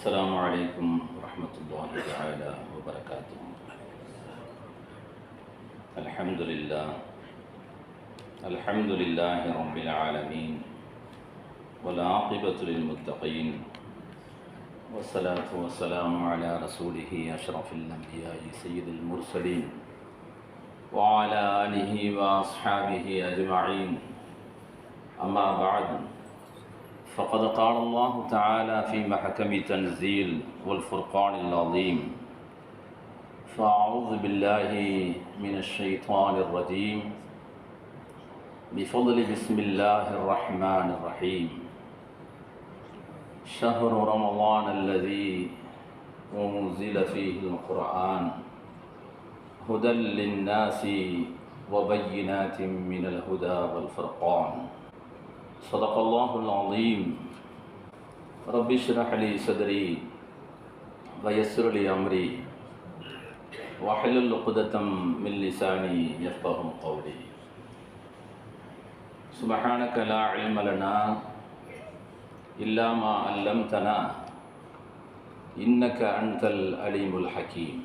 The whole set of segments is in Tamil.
السلام عليكم ورحمة الله تعالى وبركاته. الحمد لله. الحمد لله رب العالمين. والعاقبة للمتقين. والصلاة والسلام على رسوله أشرف الأنبياء سيد المرسلين. وعلى آله وأصحابه أجمعين. أما بعد. فقد قال الله تعالى في محكم تنزيل والفرقان العظيم. فأعوذ بالله من الشيطان الرجيم. بفضل بسم الله الرحمن الرحيم. شهر رمضان الذي أنزل فيه القرآن هدى للناس وبينات من الهدى والفرقان. صدق الله العظيم رب اشرح لي صدري ويسر لي أمري واحلل عقدة من لساني يفقه قولي سبحانك لا علم لنا إلا ما علمتنا إنك أنت العليم الحكيم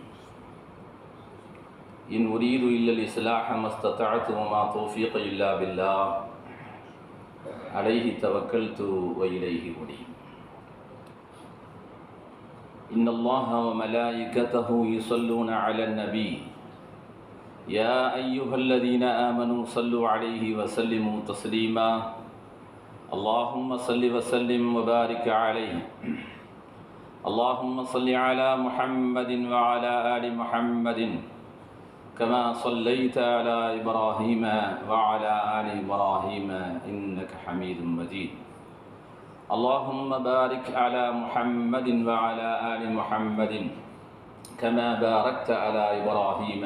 إن أريد إلا الإصلاح ما استطعت وما توفيق إلا بالله عليه توكلت وإليه أنيب إن الله وملائكته يصلون على النبي. يا أيها الذين آمنوا صلوا عليه وسلموا تسليما. اللهم صل وسلم وبارك عليه. اللهم صل على محمد وعلى آل محمد. كما صليت على إبراهيم وعلى آل إبراهيم إنك حميد مجيد اللهم بارك على محمد وعلى آل محمد كما باركت على إبراهيم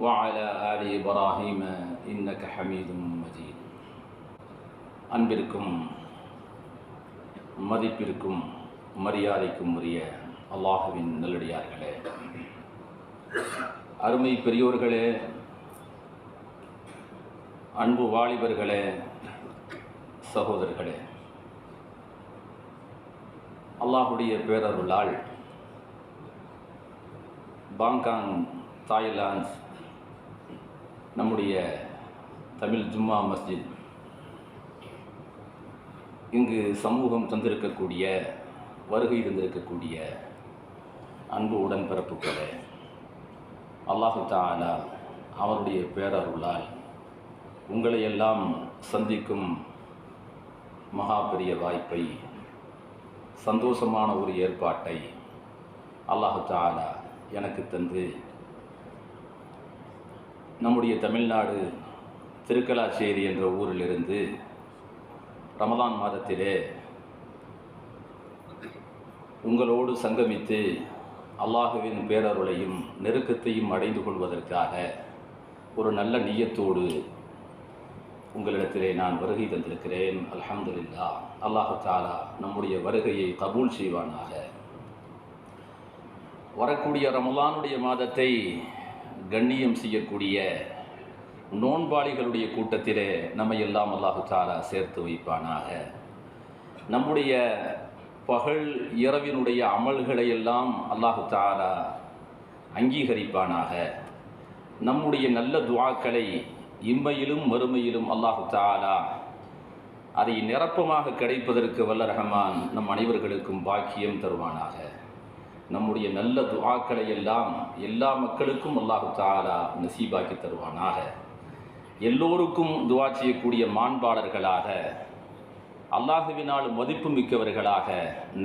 وعلى آل إبراهيم إنك حميد مجيد அன்பிற்கும் மதிப்பிற்கும் மரியாதைக்கும் உரிய அல்லாஹுவின் நல்லடியார்களே அருமை பெரியோர்களே அன்பு வாலிபர்களே சகோதரர்களே அல்லாஹுடைய பேரருளால் பாங்காங் தாய்லாந்து நம்முடைய தமிழ் ஜும்மா மஸ்ஜித் இங்கு சமூகம் தந்திருக்கக்கூடிய வருகை தந்திருக்கக்கூடிய அன்பு உடன்பிறப்புகளே அல்லாஹு தாலா அவருடைய பேரருளால் உங்களை எல்லாம் சந்திக்கும் மகா பெரிய வாய்ப்பை சந்தோஷமான ஒரு ஏற்பாட்டை அல்லாஹு தாலா எனக்கு தந்து நம்முடைய தமிழ்நாடு திருக்கலாச்சேரி என்ற ஊரிலிருந்து ரமதான் மாதத்திலே உங்களோடு சங்கமித்து அல்லாஹுவின் பேரருளையும் நெருக்கத்தையும் அடைந்து கொள்வதற்காக ஒரு நல்ல நீயத்தோடு உங்களிடத்திலே நான் வருகை தந்திருக்கிறேன். அலமதுல்லா அல்லாஹு தாலா நம்முடைய வருகையை கபூல் செய்வானாக. வரக்கூடிய ரமலானுடைய மாதத்தை கண்ணியம் செய்யக்கூடிய நோன்பாளிகளுடைய கூட்டத்திலே நம்ம எல்லாம் அல்லாஹு தாலா சேர்த்து வைப்பானாக. நம்முடைய பகல் இரவினுடைய அமல்களை எல்லாம் அல்லாஹு தாலா அங்கீகரிப்பானாக. நம்முடைய நல்ல துவாக்களை இம்மையிலும் மறுமையிலும் அல்லாஹு தாலா அதை நிரப்பமாக கிடைப்பதற்கு வல்ல ரஹமான் நம் அனைவர்களுக்கும் பாக்கியம் தருவானாக. நம்முடைய நல்ல துவாக்களை எல்லாம் எல்லா மக்களுக்கும் அல்லாஹு தாலா நசீபாக்கி தருவானாக. எல்லோருக்கும் துவா செய்யக்கூடிய மாண்பாளர்களாக அல்லாஹுவினால் மதிப்பு மிக்கவர்களாக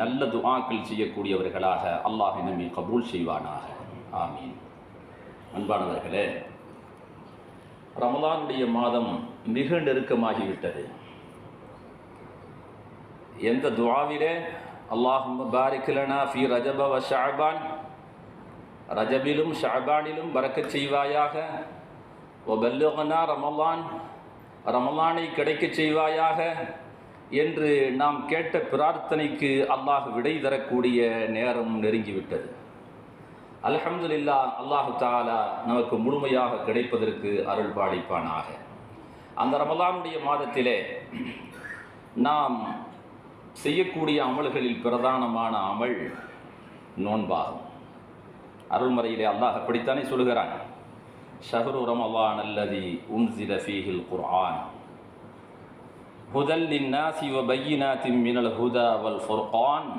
நல்ல துவாக்கள் செய்யக்கூடியவர்களாக அல்லாஹ் நம்மை கபூல் செய்வானாக. ஆமீன். அன்பானவர்களே ரமலானுடைய மாதம் மிக நெருக்கமாகிவிட்டது. எந்த துவாவிலே அல்லாஹும் பாரிக்கலனா ஃபி ரஜப வ ஷாபான் ரஜபிலும் ஷாபானிலும் பறக்கச் செய்வாயாக ஒபல்லுகனா ரமலான் ரமலானை கிடைக்கச் செய்வாயாக என்று நாம் கேட்ட பிரார்த்தனைக்கு அல்லாஹ் விடை தரக்கூடிய நேரம் நெருங்கிவிட்டது. அலஹம்துல்லா அல்லாஹு தாலா நமக்கு முழுமையாக கிடைப்பதற்கு அருள் பாலிப்பானாக. அந்த ரமலானுடைய மாதத்திலே நாம் செய்யக்கூடிய அமல்களில் பிரதானமான அமல் நோன்பாகும். அருள்மறையிலே அல்லாஹ் அப்படித்தானே சொல்கிறான் ஷஹரு ரமலான் அல்லதி உன்சில ஃபீஹில் குர்ஆன். ஹுதல் லின்னாசி வ பையினாத்தின் மினல் ஹுதா வல் ஃபுர்கான்.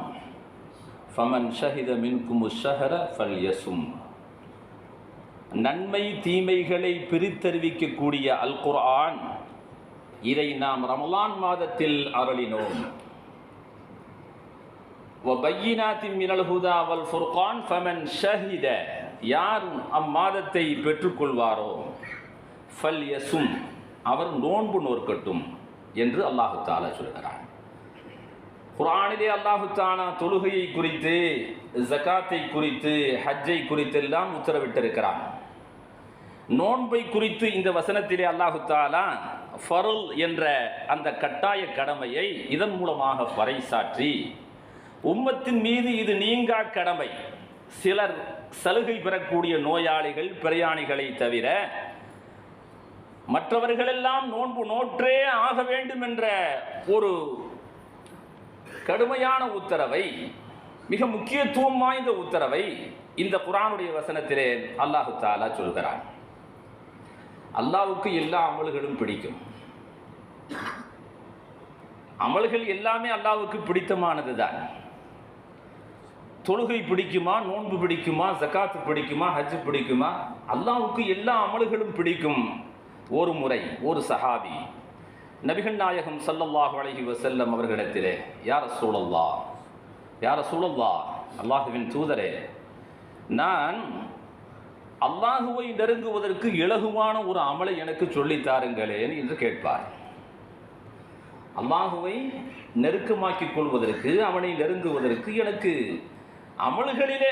ஃபமன் ஷஹித மின்குமு ஷஹர ஃபல் யசும் நன்மை தீமைகளை பிரித்தறிவிக்கக்கூடிய அல் குர்ஆன். இதை நாம் ரமலான் மாதத்தில் அருளினோம். வபையினாத்தின் மினல் ஹுதா வல் ஃபுர்கான் ஃபமன் ஷஹித. யார் அம்மாதத்தை பெற்றுக்கொள்வாரோ? ஃபல் யசும் அவர் நோன்பு நோற்கட்டும். என்று அல்லாஹு தாலா சொல்கிறான். குரானிலே அல்லாஹு தாலா தொழுகையை குறித்து ஜகாத்தை குறித்து ஹஜ்ஜை குறித்தெல்லாம் உத்தரவிட்டிருக்கிறான். நோன்பை குறித்து இந்த வசனத்திலே அல்லாஹு தாலா ஃபருல் என்ற அந்த கட்டாய கடமையை இதன் மூலமாக பறைசாற்றி உம்மத்தின் மீது இது நீங்கா கடமை. சிலர் சலுகை பெறக்கூடிய நோயாளிகள் பிரயாணிகளை தவிர மற்றவர்களெல்லாம் நோன்பு நோற்றே ஆக வேண்டும் என்ற ஒரு கடுமையான உத்தரவை மிக முக்கியத்துவம் வாய்ந்த உத்தரவை இந்த குரானுடைய வசனத்திலே அல்லாஹு தாலா சொல்கிறான். அல்லாவுக்கு எல்லா அமல்களும் பிடிக்கும். அமல்கள் எல்லாமே அல்லாவுக்கு பிடித்தமானது தான் தொழுகை பிடிக்குமா நோன்பு பிடிக்குமா ஜக்காத்து பிடிக்குமா ஹஜ் பிடிக்குமா அல்லாவுக்கு எல்லா அமல்களும் பிடிக்கும். ஒரு முறை ஒரு சஹாபி நபிகள் நாயகம் சல்லல்லாஹு அழகி வசல்லம் அவர்களிடத்திலே யார சூழல்லா யார சூழல்லா அல்லாஹுவின் தூதரே நான் அல்லாஹுவை நெருங்குவதற்கு இலகுவான ஒரு அமலை எனக்கு சொல்லித் தாருங்களேன் என்று கேட்பார். அல்லாஹுவை நெருக்கமாக்கிக் கொள்வதற்கு அவனை நெருங்குவதற்கு எனக்கு அமல்களிலே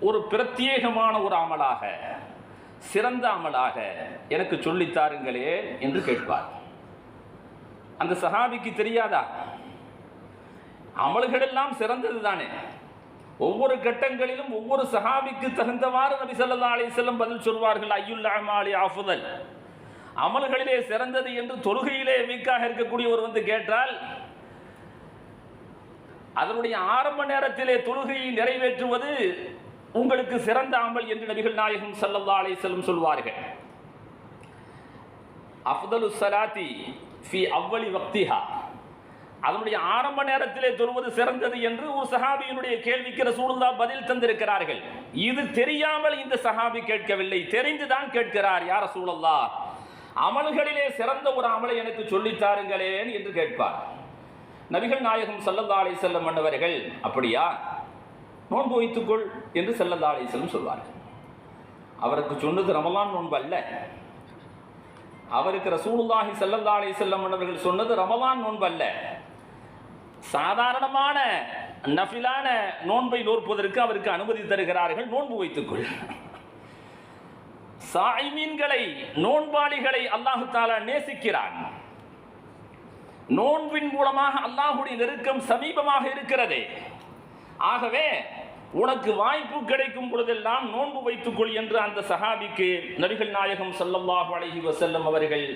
ஒரு பிரத்யேகமான ஒரு அமலாக சிறந்த அமலாக எனக்கு சொல்லித் தாருங்களே என்று கேட்பார். அந்த சஹாபிக்கு தெரியாதா? அமல்களெல்லாம் சிறந்தது தானே. ஒவ்வொரு கட்டங்களிலும் ஒவ்வொரு சஹாபிக்கு தகுந்தவாறு நபி சொல்லா அலி செல்லம் பதில் சொல்வார்கள் ஐயுல் அமாலி ஆஃபுதல் அமல்களிலே சிறந்தது என்று தொழுகையிலே வீக்காக இருக்கக்கூடிய ஒரு வந்து கேட்டால் அதனுடைய ஆரம்ப நேரத்திலே தொழுகையை நிறைவேற்றுவது உங்களுக்கு சிறந்த அமல் என்று நபிகள் நாயகம் சல்லல்லா அலை செல்லும் சொல்வார்கள். அஃதலு சலாத்தி ஃபி அவ்வளி வக்திஹா. அதனுடைய ஆரம்ப நேரத்திலே தொழுவது சிறந்தது என்று ஒரு சஹாபியினுடைய கேள்விக்கு ரசூலுல்லா பதில் தந்திருக்கிறார்கள். இது தெரியாமல் இந்த சஹாபி கேட்கவில்லை. தெரிந்துதான் கேட்கிறார் யார் சூழல்லா அமல்களிலே சிறந்த ஒரு அமலை எனக்கு சொல்லித் தாருங்களேன் என்று கேட்பார். நபிகள் நாயகம் ஸல்லல்லாஹு அலைஹி வஸல்லம் மன்னவர்கள் அப்படியா? நோன்பு வைத்துக்கொள் என்று செல்லந்த அலைஹி சொல்வார்கள். அவருக்கு சொன்னது ரமலான் நோன்பு அல்ல. அவருக்கு ரசூலுல்லாஹி ஸல்லல்லாஹு அலைஹி வஸல்லம் அவர்கள் சொன்னது ரமலான் நோன்பு அல்ல. சாதாரணமான நஃபிலான நோன்பை நோற்பதற்கு அவருக்கு அனுமதி தருகிறார்கள். நோன்பு வைத்துக்கொள். சாய்மீன்களை நோன்பாளிகளை அல்லாஹு தாலா நேசிக்கிறான். நோன்பின் மூலமாக அல்லாஹுடைய நெருக்கம் சமீபமாக இருக்கிறதே. ஆகவே உனக்கு வாய்ப்பு கிடைக்கும் பொழுதெல்லாம் நோன்பு வைத்துக்கொள் என்று அந்த சஹாபிக்கு நபிகள் நாயகம் சல்லல்லாஹு அலைஹி வசல்லம் அவர்கள்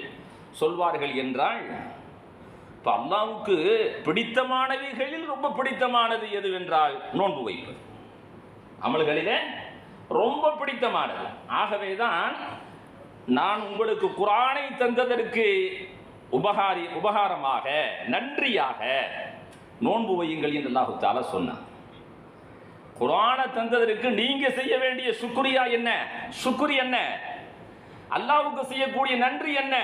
சொல்வார்கள் என்றால் இப்போ அல்லாவுக்கு பிடித்தமானவைகளில் ரொம்ப பிடித்தமானது எதுவென்றால் நோன்பு வைப்பது. அமல்களிலே ரொம்ப பிடித்தமானது. ஆகவே தான் நான் உங்களுக்கு குரானை தந்ததற்கு உபகாரி உபகாரமாக நன்றியாக நோன்பு வையுங்கள் என்று அல்லாஹு தாலா சொன்னான். குரானை தந்ததற்கு நீங்க செய்ய வேண்டிய சுக்ரியா என்ன? சுக்குரி என்ன? அல்லாவுக்கு செய்யக்கூடிய நன்றி என்ன?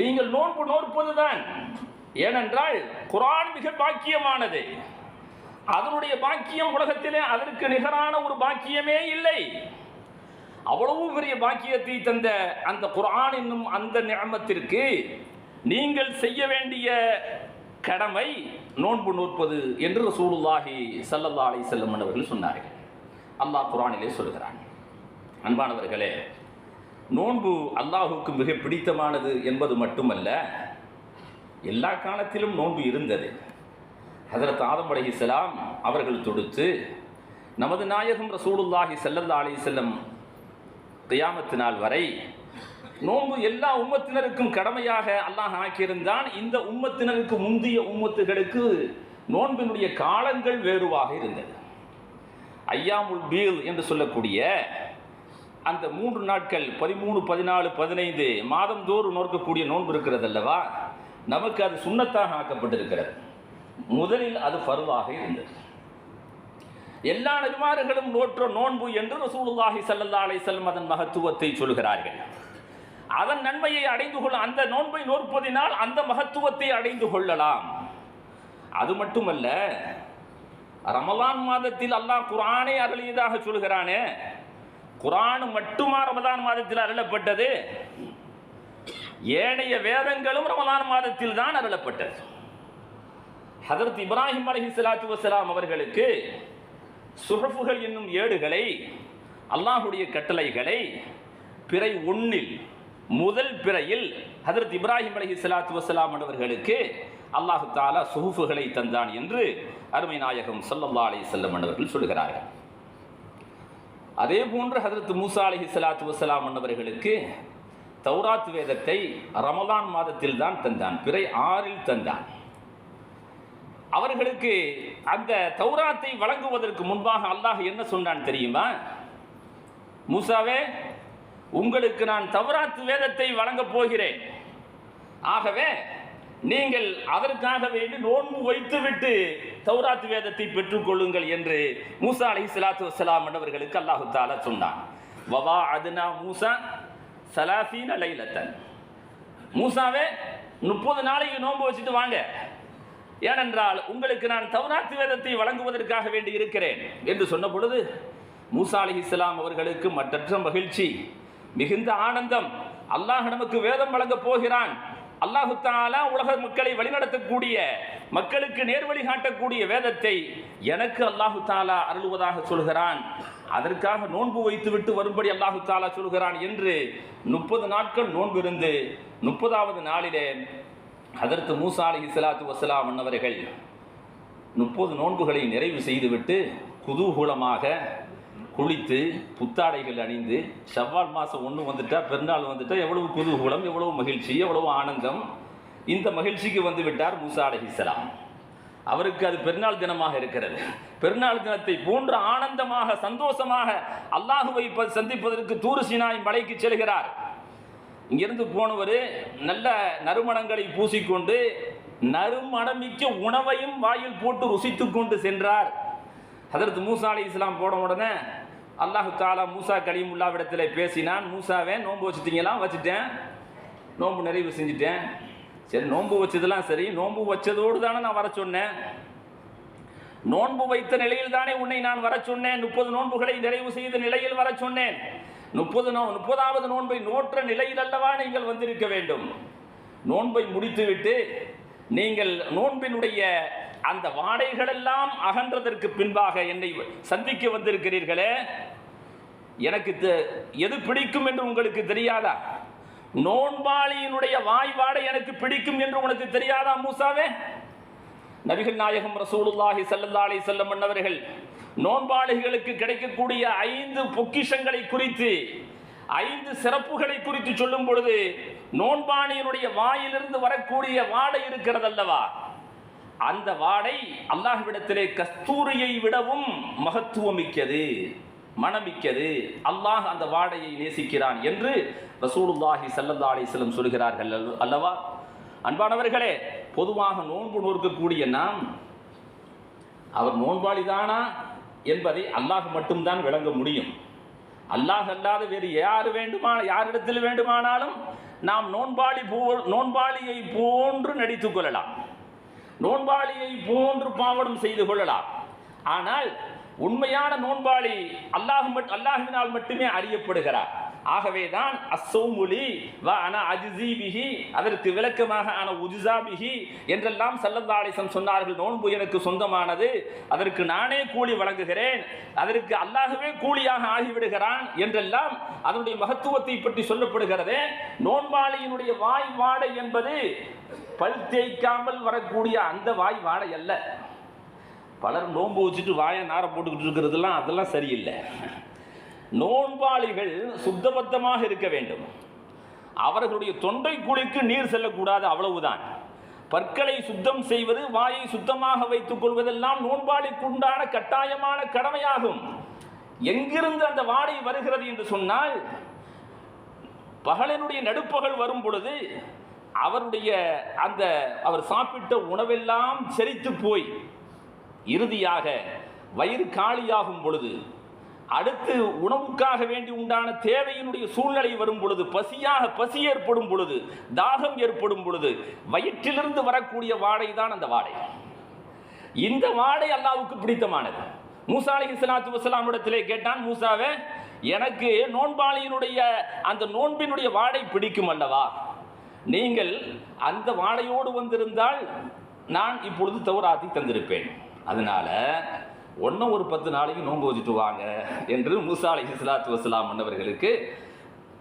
நீங்கள் நோன்பு நோற்பதுதான். ஏனென்றால் குரான் மிக பாக்கியமானது. அதனுடைய பாக்கியம் உலகத்திலே அதற்கு நிகரான ஒரு பாக்கியமே இல்லை. அவ்வளவு பெரிய பாக்கியத்தை தந்த அந்த குரான் என்னும் அந்த நியமத்திற்கு நீங்கள் செய்ய வேண்டிய கடமை நோன்பு நோற்பது என்று ரசூலுல்லாஹி செல்லல்லா அலை செல்லும் அவர்கள் சொன்னார்கள். அல்லாஹ் குரானிலே சொல்கிறான். அன்பானவர்களே நோன்பு அல்லாஹுக்கு மிக பிடித்தமானது என்பது மட்டுமல்ல எல்லா காலத்திலும் நோன்பு இருந்தது. ஹசரத் ஆதம் அலைஹிஸ்ஸலாம் அவர்கள் தொடுத்து நமது நாயகம் ரசூலுல்லாஹி செல்லல்லா அலி செல்லம் கியாமத்து நாள் வரை நோன்பு எல்லா உம்மத்தினருக்கும் கடமையாக அல்லாஹ் ஆக்கியிருந்தான். இந்த உம்மத்தினருக்கு முந்தைய உம்மத்துகளுக்கு நோன்பினுடைய காலங்கள் வேறுவாக இருந்தது. ஐயாமுல் பீல் என்று சொல்லக்கூடிய அந்த மூன்று நாட்கள் பதிமூணு பதினாலு பதினைந்து மாதந்தோறும் நோக்கக்கூடிய நோன்பு இருக்கிறது அல்லவா நமக்கு அது சுண்ணத்தாக ஆக்கப்பட்டிருக்கிறது. முதலில் அது பருவாக இருந்தது. எல்லா நபிமார்களும் நோற்ற நோன்பு என்று ரசூலுல்லாஹி சல்லல்லா அலை செல்லும் அதன் மகத்துவத்தை சொல்கிறார்கள். அதன் நன்மையை அடைந்து கொள்ள அந்த நோன்பை நோற்பதினால் அந்த மகத்துவத்தை அடைந்து கொள்ளலாம். அது மட்டுமல்ல ரமலான் மாதத்தில் அல்லாஹ் குரானை அருளியதாக சொல்கிறானே குரான் மட்டுமா ரமதான் மாதத்தில் அருளப்பட்டது? ஏனைய வேதங்களும் ரமலான் மாதத்தில் தான் அருளப்பட்டது. ஹதரத் இப்ராஹிம் அலஹி சலாத்து வசலாம் அவர்களுக்கு சுகஃபுகள் என்னும் ஏடுகளை அல்லாஹுடைய கட்டளைகளை பிறை ஒன்னில் முதல் பிறையில் ஹதரத் இப்ராஹிம் அலஹி சலாத்து வசலாம் அவர்களுக்கு அல்லாஹு தாலா சுகுஃபுகளை தந்தான் என்று அருமை நாயகம் சல்லல்லா அலி செல்லம் அவர்கள் சொல்கிறார்கள். அதே போன்று ஹதரத் மூசா அலஹி சலாத்து வசலாம் அவர்களுக்கு தௌராத் வேதத்தை ரமலான் மாதத்தில் தான் தந்தான். பிறை ஆறில் தந்தான். அவர்களுக்கு அந்த தௌராத்தை வழங்குவதற்கு முன்பாக அல்லாஹ் என்ன சொன்னான் தெரியுமா? மூசாவே உங்களுக்கு நான் தவராத்து வேதத்தை வழங்கப் போகிறேன். ஆகவே நீங்கள் அதற்காக வேண்டி நோன்பு வைத்துவிட்டு தௌராத் வேதத்தை பெற்றுக்கொள்ளுங்கள் என்று மூசா அலி சலாத்து வசலாம் அவர்களுக்கு அல்லாஹு தாலா சொன்னான். வவா அதுனா மூசா சலாசீன் லைலத்தன். மூசாவே முப்பது நாளைக்கு நோன்பு வச்சுட்டு வாங்க. ஏனென்றால் உங்களுக்கு நான் தௌராத்து வேதத்தை வழங்குவதற்காக வேண்டி இருக்கிறேன் என்று சொன்ன பொழுது மூசா அலி இஸ்லாம் அவர்களுக்கு மற்றற்ற மகிழ்ச்சி. மிகுந்த ஆனந்தம். அல்லாஹ் நமக்கு வேதம் வழங்கப் போகிறான். அல்லாஹு தாலா உலக மக்களை வழிநடத்தக்கூடிய மக்களுக்கு நேர்வழி காட்டக்கூடிய வேதத்தை எனக்கு அல்லாஹு தாலா அருளுவதாக சொல்கிறான். அதற்காக நோன்பு வைத்துவிட்டு வரும்படி அல்லாஹு தாலா சொல்கிறான் என்று முப்பது நாட்கள் நோன்பு இருந்து முப்பதாவது நாளிலே அதற்கு மூசா அலி இஸ்லாத்து வசலாம் அன்னவர்கள் முப்பது நோன்புகளை நிறைவு செய்துவிட்டு குதூகூலமாக குளித்து புத்தாடைகள் அணிந்து செவ்வால் மாதம் ஒன்று வந்துட்டா பெருநாள் வந்துட்டால் எவ்வளவு குதூகூலம் எவ்வளவு மகிழ்ச்சி எவ்வளவு ஆனந்தம். இந்த மகிழ்ச்சிக்கு வந்து விட்டார் மூசா அவருக்கு அது பெருநாள் தினமாக இருக்கிறது. பெருநாள் தினத்தை போன்ற ஆனந்தமாக சந்தோஷமாக அல்லாஹுவை ப- சந்திப்பதற்கு தூரு சினாய் மலைக்கு செல்கிறார். இங்கிருந்து போனவர் நல்ல நறுமணங்களை பூசிக்கொண்டு நறுமணமிக்க உணவையும் வாயில் போட்டு ருசித்து கொண்டு சென்றார். அதற்கு மூசா அலி இஸ்லாம் போன உடனே அல்லாஹு தாலா மூசா கலீமுல்லாவிடத்தில் பேசினான். மூசாவே நோன்பு வச்சுட்டீங்களாம் வச்சுட்டேன். நோன்பு நிறைவு செஞ்சுட்டேன். சரி நோன்பு வச்சதெல்லாம் சரி. நோன்பு வச்சதோடு தானே நான் வர சொன்னேன். நோன்பு வைத்த நிலையில் தானே உன்னை நான் வர சொன்னேன். முப்பது நோன்புகளை நிறைவு செய்த நிலையில் வர சொன்னேன். முப்பது நோ முப்பதாவது நோன்பை நோற்ற நிலையில் அல்லவா நீங்கள் வந்திருக்க வேண்டும்? நோன்பை முடித்துவிட்டு நீங்கள் நோன்பினுடைய அந்த வாடைகளெல்லாம் அகன்றதற்கு பின்பாக என்னை சந்திக்க வந்திருக்கிறீர்களே எனக்கு தெ- எது பிடிக்கும் என்று உங்களுக்கு தெரியாதா? நோன்பாளியினுடைய வாய் வாடை எனக்கு பிடிக்கும் என்று உனக்கு தெரியாதா மூசாவே? நபிகள் நாயகம் ரசூலுல்லாஹி ஸல்லல்லாஹு அலைஹி வஸல்லம் நோன்பாளிகளுக்கு கிடைக்கக்கூடிய ஐந்து பொக்கிஷங்களை குறித்து ஐந்து சிறப்புகளை குறித்து சொல்லும் பொழுது நோன்பாணியினுடைய வாயிலிருந்து வரக்கூடிய வாடை இருக்கிறதல்லவா? அந்த வாடை அல்லாஹ்விடத்திலே கஸ்தூரியை விடவும் மகத்துவமிக்கது மனமிக்கது. அல்லாஹ் அந்த வாடையை நேசிக்கிறான் என்று ரசூலுல்லாஹி சல்லல்லா அலிஸ்லம் சொல்கிறார்கள் அல்லவா? அன்பானவர்களே பொதுவாக நோன்பு நோக்கக்கூடிய நாம் அவர் நோன்பாளிதானா என்பதை அல்லாஹ் மட்டும்தான் விளங்க முடியும். அல்லாஹ் அல்லாத வேறு யார் வேண்டுமா யாரிடத்தில் வேண்டுமானாலும் நாம் நோன்பாளி போ நோன்பாளியை போன்று நடித்துக் கொள்ளலாம். நோன்பாளியை போன்று பாவனம் செய்து கொள்ளலாம். ஆனால் உண்மையான நோன்பாளி அல்லாஹ் மட் அல்லாஹ்வினால் மட்டுமே அறியப்படுகிறார். ஆகவேதான் அசௌமுலி வ அன அஜிசிபிஹி அதற்கு விளக்கமாக அன உஜிசாபிஹி என்றெல்லாம் சல்லல்லா சொன்னார்கள். நோன்பு எனக்கு சொந்தமானது அதற்கு நானே கூலி வழங்குகிறேன் அதற்கு அல்லாஹுவே கூலியாக ஆகிவிடுகிறான் என்றெல்லாம் அதனுடைய மகத்துவத்தை பற்றி சொல்லப்படுகிறதே. நோன்பாளியினுடைய வாய் வாடை என்பது பல் தேய்க்காமல் வரக்கூடிய அந்த வாய் வாடை அல்ல. பலர் நோன்பு வச்சுட்டு வாயை நார போட்டுக்கிட்டு இருக்கிறதெல்லாம் அதெல்லாம் சரியில்லை. நோன்பாளிகள் சுத்தபத்தமாக இருக்க வேண்டும். அவர்களுடைய தொண்டை குழிக்கு நீர் செல்லக்கூடாது அவ்வளவுதான். பற்களை சுத்தம் செய்வது வாயை சுத்தமாக வைத்துக் கொள்வதெல்லாம் நோன்பாளிக்கு உண்டான கட்டாயமான கடமையாகும். எங்கிருந்து அந்த வாடை வருகிறது என்று சொன்னால் பகலினுடைய நடுப்பகல் வரும் பொழுது அவருடைய அந்த அவர் சாப்பிட்ட உணவெல்லாம் செரித்து போய் இறுதியாக வயிறு காலியாகும் பொழுது அடுத்து உணவுக்காக வேண்டி உண்டான தேவையினுடைய சூழ்நிலை வரும் பொழுது பசியாக பசி ஏற்படும் பொழுது தாகம் ஏற்படும் பொழுது வயிற்றிலிருந்து வரக்கூடிய வாடை தான் அந்த வாடை. இந்த வாடை அல்லாவுக்கு பிடித்தமானது. மூசா அலி சலாத்து வசலாம் இடத்திலே கேட்டான் மூசாவே எனக்கு நோன்பாளியினுடைய அந்த நோன்பினுடைய வாடை பிடிக்கும் அல்லவா? நீங்கள் அந்த வாழையோடு வந்திருந்தால் நான் இப்பொழுது தௌராத்தி தந்திருப்பேன். அதனால ஒன்றும் ஒரு பத்து நாளைக்கு நோன்பு வச்சுட்டு வாங்க என்று மூசா அலி வசலாம் மன்னவர்களுக்கு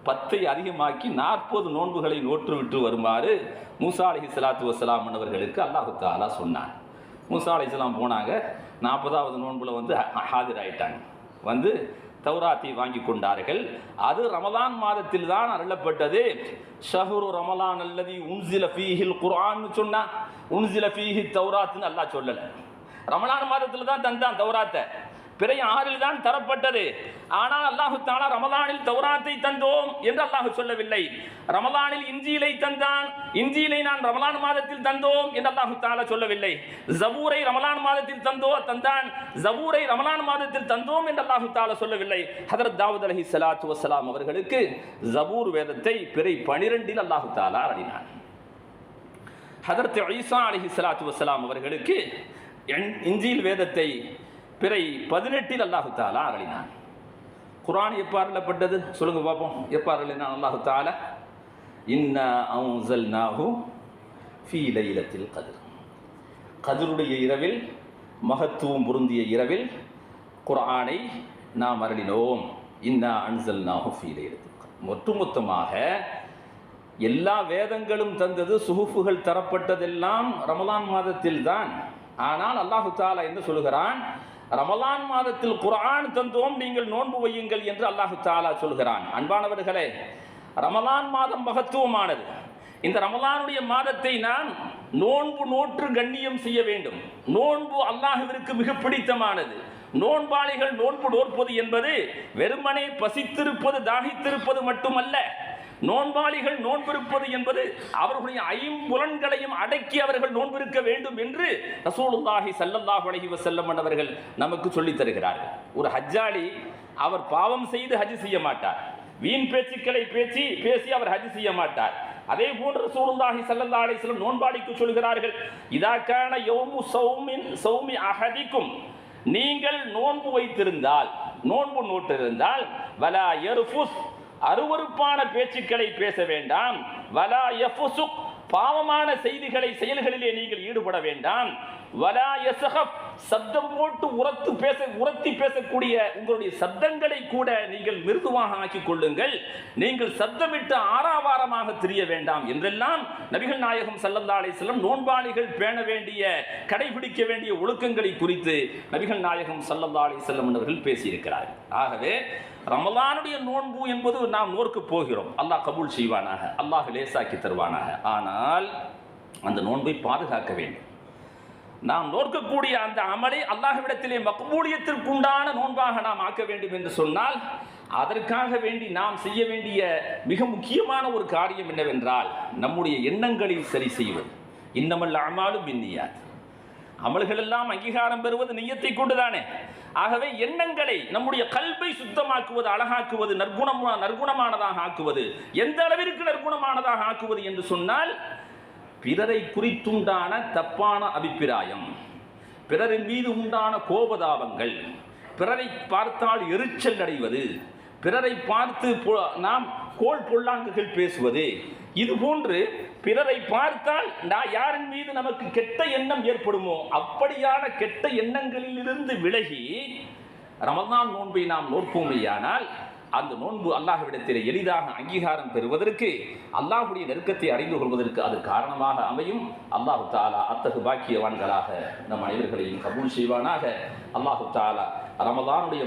பத்தை அதிகமாக்கி நாற்பது நோன்புகளை நோற்றுவிட்டு வருமாறு மூசா அலி சலாத்து வசலாம் மன்னவர்களுக்கு அல்லாஹு தாலா சொன்னான். மூசா இஸ்லாம் போனாங்க. நாற்பதாவது நோன்பில் வந்து ஹா- ஹாஜராயிட்டாங்க வந்து தௌராத்தை வாங்கி கொண்டார்கள். அது ரமலான் மாதத்தில் தான் அருளப்பட்டது. ஷஹ்ரு ரமலான் அல்லது உன்சில ஃபீஹில் குரான்னு சொன்னா உன்சில ஃபீஹி தௌராத்துன்னு அல்லா சொல்லலை. ரமலான் மாதத்தில் தான் தந்தான் தௌராத்தை. பிறை ஆறில் தான் தரப்பட்டது. ஆனால் அல்லாஹு தாலா ரமதானில் தௌராத்தை தந்தோம் என்று அல்லாஹு சொல்லவில்லை. ரமதானில் இஞ்சியிலை தந்தான். இஞ்சியிலை நான் ரமலான் மாதத்தில் தந்தோம் என்று அல்லாஹு தாலா சொல்லவில்லை. ஜபூரை ரமலான் மாதத்தில் தந்தோ தந்தான். ஜபூரை ரமலான் மாதத்தில் தந்தோம் என்று அல்லாஹு தாலா சொல்லவில்லை. ஹதரத் தாவூத் அலஹி சலாத்து வசலாம் அவர்களுக்கு ஜபூர் வேதத்தை பிறை பனிரெண்டில் அல்லாஹு தாலா அடினான் ஹதரத் ஈசா அலஹி சலாத்து வசலாம் அவர்களுக்கு என்- வேதத்தை பிறை பதினெட்டில் அல்லாஹு தாலா அருளினான். குரான் எப்போ அருளப்பட்டது? சொல்லுங்க பார்ப்போம் எப்போ அருளினான் அல்லாஹு தாலா இன்னா அவுசல்நாஹு ஃபீ லைலத்தில் கதிர். கதிருடைய இரவில் மகத்துவம் பொருந்திய இரவில் குரானை நாம் அருளினோம். இன்னா அன்சல்நாஹு ஃபீ லைலத்தில் ஒட்டுமொத்தமாக எல்லா வேதங்களும் தந்தது சுகுஃபுகள் தரப்பட்டதெல்லாம் ரமலான் மாதத்தில் தான் ஆனால் அல்லாஹு தாலா என்ன சொல்கிறான் ரமலான் மாதத்தில் குரான் தந்தோம் நீங்கள் நோன்பு வையுங்கள் என்று அல்லாஹு தாலா சொல்கிறான். அன்பானவர்களே ரமலான் மாதம் மகத்துவமானது. இந்த ரமலானுடைய மாதத்தை நான் நோன்பு நோற்று கண்ணியம் செய்ய வேண்டும். நோன்பு அல்லாஹுவிற்கு மிக பிடித்தமானது. நோன்பாளிகள் நோன்பு நோற்பது என்பது வெறுமனே பசித்திருப்பது தாகித்திருப்பது மட்டுமல்ல நோன்பாளிகள் நோன்பிருப்பது என்பது அவர்களுடைய ஐம்புலன்களையும் அடக்கி அவர்கள் நோன்பிருக்க வேண்டும் என்று ரசூலுல்லாஹி ஸல்லல்லாஹு அலைஹி வஸல்லம் அவர்கள் நமக்கு சொல்லித் தருகிறார்கள். ஒரு ஹஜ்ஜாலி அவர் பாவம் செய்து ஹஜ் செய்ய மாட்டார். வீண் பேச்சுக்களை பேசி பேசி அவர் ஹஜ் செய்ய மாட்டார். அதே போன்று சூழ்ந்தாகி ஸல்லல்லாஹு அலைஹி நோன்பாடிக்கு நோன்பாளிக்கு சொல்கிறார்கள் இதற்கான யோமு சௌமின் சௌமி அகதிக்கும் நீங்கள் நோன்பு வைத்திருந்தால் நோன்பு நோட்டிருந்தால் வலா எருஃபுஸ் அருவருப்பான பேச்சுக்களை பேச வேண்டாம். வலா யஃபுசுக் பாவமான செய்திகளை செயல்களிலே நீங்கள் ஈடுபட வேண்டாம். வலா எசஹப் சப்தம் போட்டு உரத்து பேச உரத்தி பேசக்கூடிய உங்களுடைய சப்தங்களை கூட நீங்கள் மிருதுவாக ஆக்கிக் கொள்ளுங்கள். நீங்கள் சப்தமிட்டு ஆறாவாரமாக தெரிய வேண்டாம் என்றெல்லாம் நபிகள் நாயகம் ஸல்லல்லாஹு அலைஹி நோன்பாளிகள் பேண வேண்டிய கடைபிடிக்க வேண்டிய ஒழுக்கங்களை குறித்து நபிகள் நாயகம் ஸல்லல்லாஹு அலைஹி அவர்கள் பேசியிருக்கிறார்கள். ஆகவே ரமலானுடைய நோன்பு என்பது நாம் நோர்க்கு போகிறோம். அல்லாஹ் கபூல் செய்வானாக அல்லாஹ் லேசாக்கி தருவானாக. ஆனால் அந்த நோன்பை பாதுகாக்க வேண்டும். நாம் நோக்கக்கூடிய அந்த அமலை அல்லாஹ்விடத்திலே மக்பூலியத்திற்குண்டான நோன்பாக நாம் ஆக்க வேண்டும் என்று சொன்னால் அதற்காக வேண்டி நாம் செய்ய வேண்டிய மிக முக்கியமான ஒரு காரியம் என்னவென்றால் நம்முடைய எண்ணங்களை சரி செய்வது. இன்னமல்ல அமாலும் இன்னியாது அமல்கள் எல்லாம் அங்கீகாரம் பெறுவது நெய்யத்தை கொண்டுதானே? ஆகவே எண்ணங்களை நம்முடைய கல்வை சுத்தமாக்குவது அழகாக்குவது நற்குணம் நற்குணமானதாக ஆக்குவது எந்த அளவிற்கு நற்குணமானதாக ஆக்குவது என்று சொன்னால் பிறரை குறித்துண்டான தப்பான அபிப்பிராயம். பிறரின் மீது உண்டான கோபதாபங்கள். பிறரை பார்த்தால் எரிச்சல் அடைவது. பிறரை பார்த்து நாம் கோல் பொல்லாங்குகள் பேசுவது. இது போன்று பிறரை பார்த்தால் நான் யாரின் மீது நமக்கு கெட்ட எண்ணம் ஏற்படுமோ? அப்படியான கெட்ட எண்ணங்களிலிருந்து விலகி ரமதான் நோன்பை நாம் நோற்போமேயானால் அந்த நோன்பு அல்லாஹ்விடத்தில் எளிதாக அங்கீகாரம் பெறுவதற்கு அல்லாஹ்வுடைய நெருக்கத்தை அறிந்து கொள்வதற்கு அது காரணமாக அமையும். அல்லாஹு தாலா அத்தகு பாக்கியவான்களாக நம் அனைவர்களையும் கபூல் செய்வானாக. அல்லாஹு தாலா ரமதானுடைய